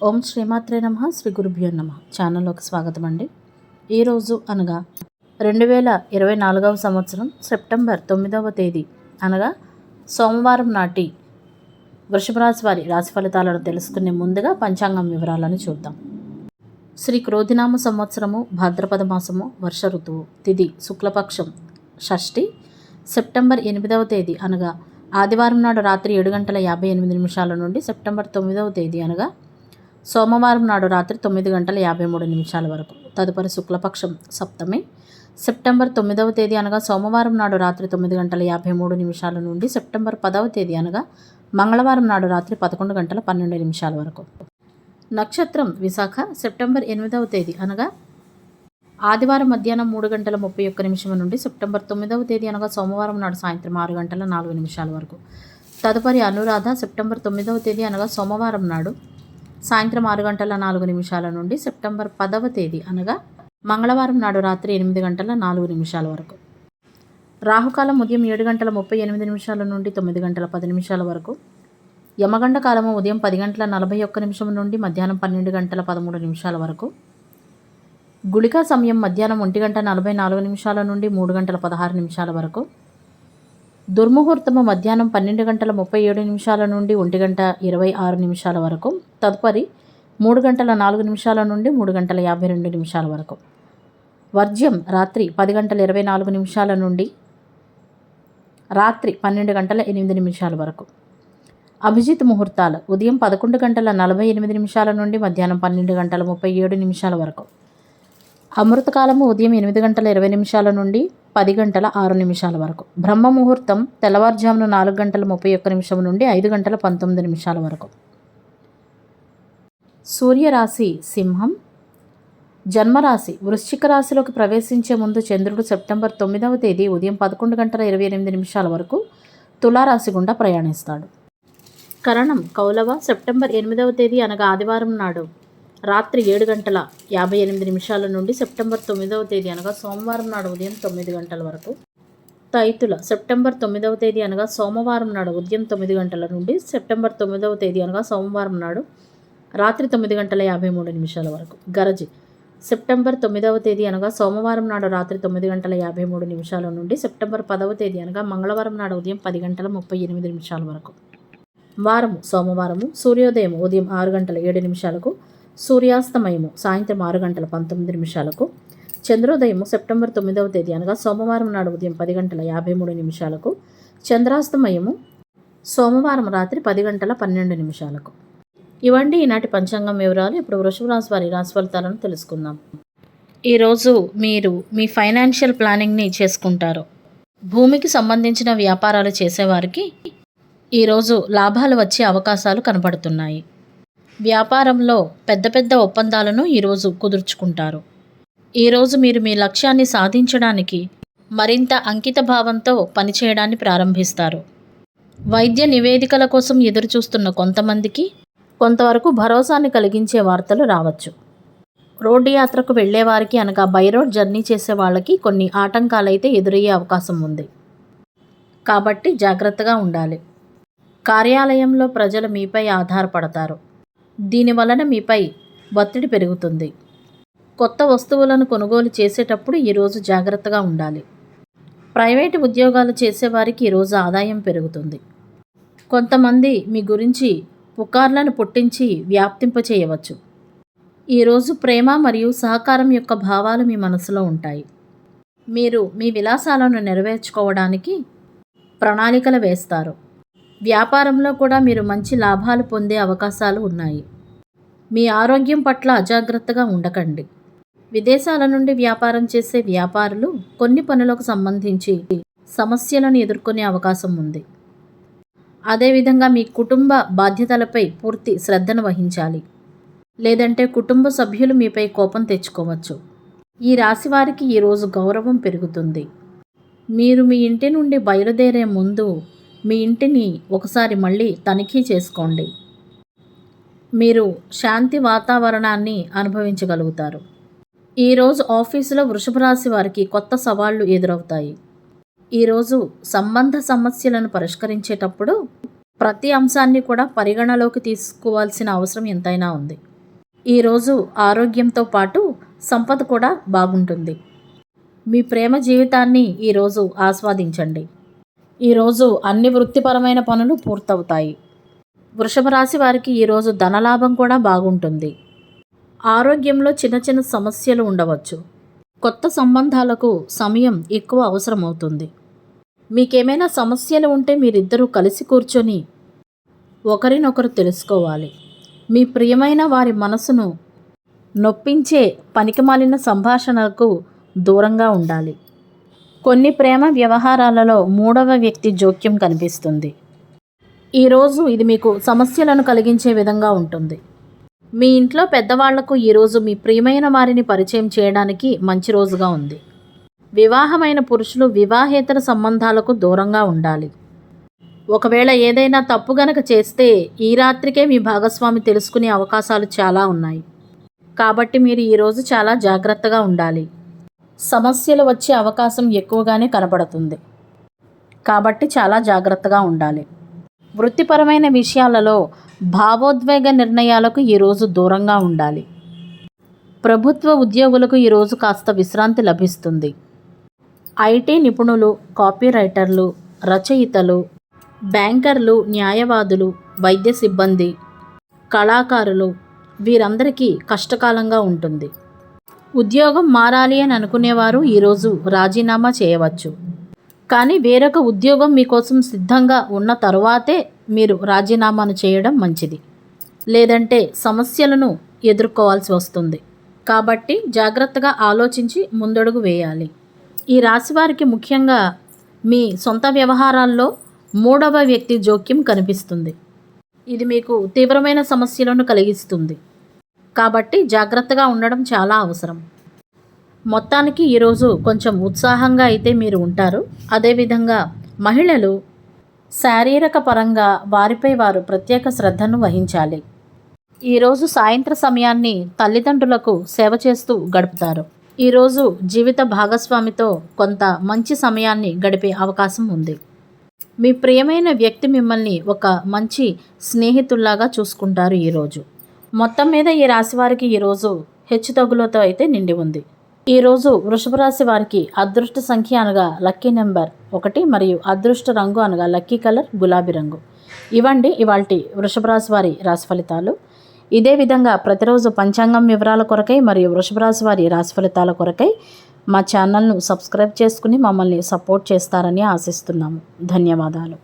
ఓం శ్రీమాత్రే నమ శ్రీ గురుభ్యో నమ. ఛానల్లోకి స్వాగతం అండి ఈరోజు అనగా రెండు వేల ఇరవై నాలుగవ సంవత్సరం సెప్టెంబర్ తొమ్మిదవ తేదీ అనగా సోమవారం నాటి వృషభరాశి వారి రాశి ఫలితాలను తెలుసుకునే ముందుగా పంచాంగం వివరాలను చూద్దాం. శ్రీ క్రోధినామ సంవత్సరము భాద్రపద మాసము వర్ష ఋతువు తిథి శుక్లపక్షం షష్ఠి సెప్టెంబర్ ఎనిమిదవ తేదీ అనగా ఆదివారం నాడు రాత్రి ఏడు గంటల యాభై ఎనిమిది నిమిషాల నుండి సెప్టెంబర్ తొమ్మిదవ తేదీ అనగా సోమవారం నాడు రాత్రి తొమ్మిది గంటల యాభై మూడు నిమిషాల వరకు. తదుపరి శుక్లపక్షం సప్తమి. సెప్టెంబర్ తొమ్మిదవ తేదీ అనగా సోమవారం నాడు రాత్రి తొమ్మిది గంటల యాభై మూడు నిమిషాల నుండి సెప్టెంబర్ పదవ తేదీ అనగా మంగళవారం నాడు రాత్రి పదకొండు గంటల పన్నెండు నిమిషాల వరకు. నక్షత్రం విశాఖ సెప్టెంబర్ ఎనిమిదవ తేదీ అనగా ఆదివారం మధ్యాహ్నం మూడు గంటల ముప్పై ఒక్క నిమిషం నుండి సెప్టెంబర్ తొమ్మిదవ తేదీ అనగా సోమవారం నాడు సాయంత్రం ఆరు గంటల నాలుగు నిమిషాల వరకు. తదుపరి అనురాధ సెప్టెంబర్ తొమ్మిదవ తేదీ అనగా సోమవారం నాడు సాయంత్రం ఆరు గంటల నాలుగు నిమిషాల నుండి సెప్టెంబర్ పదవ తేదీ అనగా మంగళవారం నాడు రాత్రి ఎనిమిది గంటల నాలుగు నిమిషాల వరకు. రాహుకాలం ఉదయం ఏడు గంటల ముప్పై ఎనిమిది నిమిషాల నుండి తొమ్మిది గంటల పది నిమిషాల వరకు. యమగండ కాలము ఉదయం పది గంటల నలభై ఒక్క నిమిషం నుండి మధ్యాహ్నం పన్నెండు గంటల పదమూడు నిమిషాల వరకు. గుళికా సమయం మధ్యాహ్నం ఒంటి గంట నలభై నాలుగు నిమిషాల నుండి మూడు గంటల పదహారు నిమిషాల వరకు. దుర్ముహూర్తము మధ్యాహ్నం పన్నెండు గంటల ముప్పై ఏడు నిమిషాల నుండి ఒంటి గంట ఇరవై ఆరు నిమిషాల వరకు తదుపరి మూడు గంటల నాలుగు నిమిషాల నుండి మూడు గంటల యాభై రెండు నిమిషాల వరకు. వర్జ్యం రాత్రి పది గంటల ఇరవై నాలుగు నిమిషాల నుండి రాత్రి పన్నెండు గంటల ఎనిమిది నిమిషాల వరకు. అభిజిత్ ముహూర్తాలు ఉదయం పదకొండు గంటల నలభై ఎనిమిది నిమిషాల నుండి మధ్యాహ్నం పన్నెండు గంటల ముప్పై ఏడు నిమిషాల వరకు. అమృతకాలము ఉదయం ఎనిమిది గంటల ఇరవై నిమిషాల నుండి పది గంటల ఆరు నిమిషాల వరకు. బ్రహ్మ ముహూర్తం తెల్లవారుజామున నాలుగు గంటల ముప్పై ఒక్క నిమిషం నుండి ఐదు గంటల పంతొమ్మిది నిమిషాల వరకు. సూర్యరాశి సింహం. జన్మరాశి వృశ్చిక రాశిలోకి ప్రవేశించే ముందు చంద్రుడు సెప్టెంబర్ తొమ్మిదవ తేదీ ఉదయం పదకొండు గంటల ఇరవై ఎనిమిది నిమిషాల వరకు తులారాశి గుండా ప్రయాణిస్తాడు. కరణం కౌలవ సెప్టెంబర్ ఎనిమిదవ తేదీ అనగా ఆదివారం నాడు. రాత్రి ఏడు గంటల యాభై ఎనిమిది నిమిషాల నుండి సెప్టెంబర్ తొమ్మిదవ తేదీ అనగా సోమవారం నాడు ఉదయం తొమ్మిది గంటల వరకు. తైతుల సెప్టెంబర్ తొమ్మిదవ తేదీ అనగా సోమవారం నాడు ఉదయం తొమ్మిది గంటల నుండి సెప్టెంబర్ తొమ్మిదవ తేదీ అనగా సోమవారం నాడు రాత్రి తొమ్మిది గంటల యాభై మూడు నిమిషాల వరకు. గరజి సెప్టెంబర్ తొమ్మిదవ తేదీ అనగా సోమవారం నాడు రాత్రి తొమ్మిది గంటల యాభై మూడు నిమిషాల నుండి సెప్టెంబర్ పదవ తేదీ అనగా మంగళవారం నాడు ఉదయం పది గంటల ముప్పై ఎనిమిది నిమిషాల వరకు. వారము సోమవారము సూర్యోదయం ఉదయం ఆరు గంటల ఏడు నిమిషాలకు సూర్యాస్తమయము సాయంత్రం ఆరు గంటల పంతొమ్మిది నిమిషాలకు. చంద్రోదయము సెప్టెంబర్ తొమ్మిదవ తేదీ అనగా సోమవారం నాడు ఉదయం పది గంటల యాభై మూడు నిమిషాలకు. చంద్రాస్తమయము సోమవారం రాత్రి పది గంటల పన్నెండు నిమిషాలకు. ఇవండి ఈనాటి పంచాంగం వివరాలు. ఇప్పుడు వృషభ రాశి వారి రాశి ఫలితాలను తెలుసుకుందాం. ఈరోజు మీరు మీ ఫైనాన్షియల్ ప్లానింగ్ని చేసుకుంటారు. భూమికి సంబంధించిన వ్యాపారాలు చేసేవారికి ఈరోజు లాభాలు వచ్చే అవకాశాలు కనపడుతున్నాయి వ్యాపారంలో పెద్ద పెద్ద ఒప్పందాలను ఈరోజు కుదుర్చుకుంటారు. ఈరోజు మీరు మీ లక్ష్యాన్ని సాధించడానికి మరింత అంకిత భావంతో పనిచేయడాన్ని ప్రారంభిస్తారు. వైద్య నివేదికల కోసం ఎదురుచూస్తున్న కొంతమందికి కొంతవరకు భరోసాని కలిగించే వార్తలు రావచ్చు. రోడ్డు యాత్రకు వెళ్ళేవారికి అనగా బై రోడ్ జర్నీ చేసే వాళ్ళకి కొన్ని ఆటంకాలైతే ఎదురయ్యే అవకాశం ఉంది. కాబట్టి జాగ్రత్తగా ఉండాలి. కార్యాలయంలో ప్రజలు మీపై ఆధారపడతారు. దీని వలన మీపై ఒత్తిడి పెరుగుతుంది. కొత్త వస్తువులను కొనుగోలు చేసేటప్పుడు ఈరోజు జాగ్రత్తగా ఉండాలి. ప్రైవేటు ఉద్యోగాలు చేసేవారికి ఈరోజు ఆదాయం పెరుగుతుంది. కొంతమంది మీ గురించి పుకార్లను పుట్టించి వ్యాప్తింపచేయవచ్చు ఈరోజు ప్రేమ మరియు సహకారం యొక్క భావాలు మీ మనసులో ఉంటాయి. మీరు మీ విలాసాలను నెరవేర్చుకోవడానికి ప్రణాళికలు వేస్తారు. వ్యాపారంలో కూడా మీరు మంచి లాభాలు పొందే అవకాశాలు ఉన్నాయి. మీ ఆరోగ్యం పట్ల అజాగ్రత్తగా ఉండకండి. విదేశాల నుండి వ్యాపారం చేసే వ్యాపారులు కొన్ని పనులకు సంబంధించి సమస్యలను ఎదుర్కొనే అవకాశం ఉంది. అదేవిధంగా మీ కుటుంబ బాధ్యతలపై పూర్తి శ్రద్ధను వహించాలి. లేదంటే కుటుంబ సభ్యులు మీపై కోపం తెచ్చుకోవచ్చు. ఈ రాశి వారికి ఈరోజు గౌరవం పెరుగుతుంది. మీరు మీ ఇంటి నుండి బయలుదేరే ముందు మీ ఇంటిని ఒకసారి మళ్ళీ తనిఖీ చేసుకోండి. మీరు శాంతి వాతావరణాన్ని అనుభవించగలుగుతారు. ఈరోజు ఆఫీసులో వృషభ రాశి వారికి కొత్త సవాళ్ళు ఎదురవుతాయి. ఈరోజు సంబంధ సమస్యలను పరిష్కరించేటప్పుడు ప్రతి అంశాన్ని కూడా పరిగణలోకి తీసుకోవాల్సిన అవసరం ఎంతైనా ఉంది. ఈరోజు ఆరోగ్యంతో పాటు సంపద కూడా బాగుంటుంది. మీ ప్రేమ జీవితాన్ని ఈరోజు ఆస్వాదించండి. ఈరోజు అన్ని వృత్తిపరమైన పనులు పూర్తవుతాయి. వృషభ రాశి వారికి ఈరోజు ధనలాభం కూడా బాగుంటుంది. ఆరోగ్యంలో చిన్న చిన్న సమస్యలు ఉండవచ్చు. కొత్త సంబంధాలకు సమయం ఎక్కువ అవసరమవుతుంది. మీకేమైనా సమస్యలు ఉంటే మీరిద్దరూ కలిసి కూర్చొని ఒకరినొకరు తెలుసుకోవాలి. మీ ప్రియమైన వారి మనసును నొప్పించే పనికిమాలిన సంభాషణలకు దూరంగా ఉండాలి. కొన్ని ప్రేమ వ్యవహారాలలో మూడవ వ్యక్తి జోక్యం కనిపిస్తుంది. ఈరోజు ఇది మీకు సమస్యలను కలిగించే విధంగా ఉంటుంది. మీ ఇంట్లో పెద్దవాళ్ళకు ఈరోజు మీ ప్రియమైన వారిని పరిచయం చేయడానికి మంచి రోజుగా ఉంది. వివాహమైన పురుషులు వివాహేతర సంబంధాలకు దూరంగా ఉండాలి. ఒకవేళ ఏదైనా తప్పు గనక చేస్తే ఈ రాత్రికే మీ భాగస్వామి తెలుసుకునే అవకాశాలు చాలా ఉన్నాయి. కాబట్టి మీరు ఈరోజు చాలా జాగ్రత్తగా ఉండాలి. సమస్యలు వచ్చే అవకాశం ఎక్కువగానే కనపడుతుంది కాబట్టి చాలా జాగ్రత్తగా ఉండాలి. వృత్తిపరమైన విషయాలలో భావోద్వేగ నిర్ణయాలకు ఈరోజు దూరంగా ఉండాలి. ప్రభుత్వ ఉద్యోగులకు ఈరోజు కాస్త విశ్రాంతి లభిస్తుంది. ఐటీ నిపుణులు కాపీరైటర్లు రచయితలు బ్యాంకర్లు న్యాయవాదులు వైద్య సిబ్బంది కళాకారులు వీరందరికీ కష్టకాలంగా ఉంటుంది. ఉద్యోగం మారాలి అని అనుకునేవారు ఈరోజు రాజీనామా చేయవచ్చు. కానీ వేరొక ఉద్యోగం మీకోసం సిద్ధంగా ఉన్న తరువాతే మీరు రాజీనామాను చేయడం మంచిది. లేదంటే సమస్యలను ఎదుర్కోవాల్సి వస్తుంది. కాబట్టి జాగ్రత్తగా ఆలోచించి ముందడుగు వేయాలి. ఈ రాశి వారికి ముఖ్యంగా మీ సొంత వ్యవహారాల్లో మూడవ వ్యక్తి జోక్యం కనిపిస్తుంది. ఇది మీకు తీవ్రమైన సమస్యలను కలిగిస్తుంది. కాబట్టి జాగ్రత్తగా ఉండడం చాలా అవసరం. మొత్తానికి ఈరోజు కొంచెం ఉత్సాహంగా అయితే మీరు ఉంటారు. అదేవిధంగా మహిళలు శారీరక పరంగా వారిపై వారు ప్రత్యేక శ్రద్ధను వహించాలి. ఈరోజు సాయంత్ర సమయాన్ని తల్లిదండ్రులకు సేవ చేస్తూ గడుపుతారు. ఈరోజు జీవిత భాగస్వామితో కొంత మంచి సమయాన్ని గడిపే అవకాశం ఉంది. మీ ప్రియమైన వ్యక్తి మిమ్మల్ని ఒక మంచి స్నేహితుల్లాగా చూసుకుంటారు ఈరోజు. మొత్తం మీద ఈ రాశి వారికి ఈరోజు హెచ్చుతగ్గులతో అయితే నిండి ఉంది. ఈరోజు వృషభ రాశి వారికి అదృష్ట సంఖ్య అనగా లక్కీ నెంబర్ ఒకటి మరియు అదృష్ట రంగు అనగా లక్కీ కలర్ గులాబీ రంగు. ఇవ్వండి ఇవాల్టి వృషభ రాశి వారి రాశి ఫలితాలు. ఇదే విధంగా ప్రతిరోజు పంచాంగం వివరాల కొరకై మరియు వృషభ రాశి వారి రాశి ఫలితాల కొరకై మా ఛానల్ను సబ్స్క్రైబ్ చేసుకుని మమ్మల్ని సపోర్ట్ చేస్తారని ఆశిస్తున్నాము. ధన్యవాదాలు.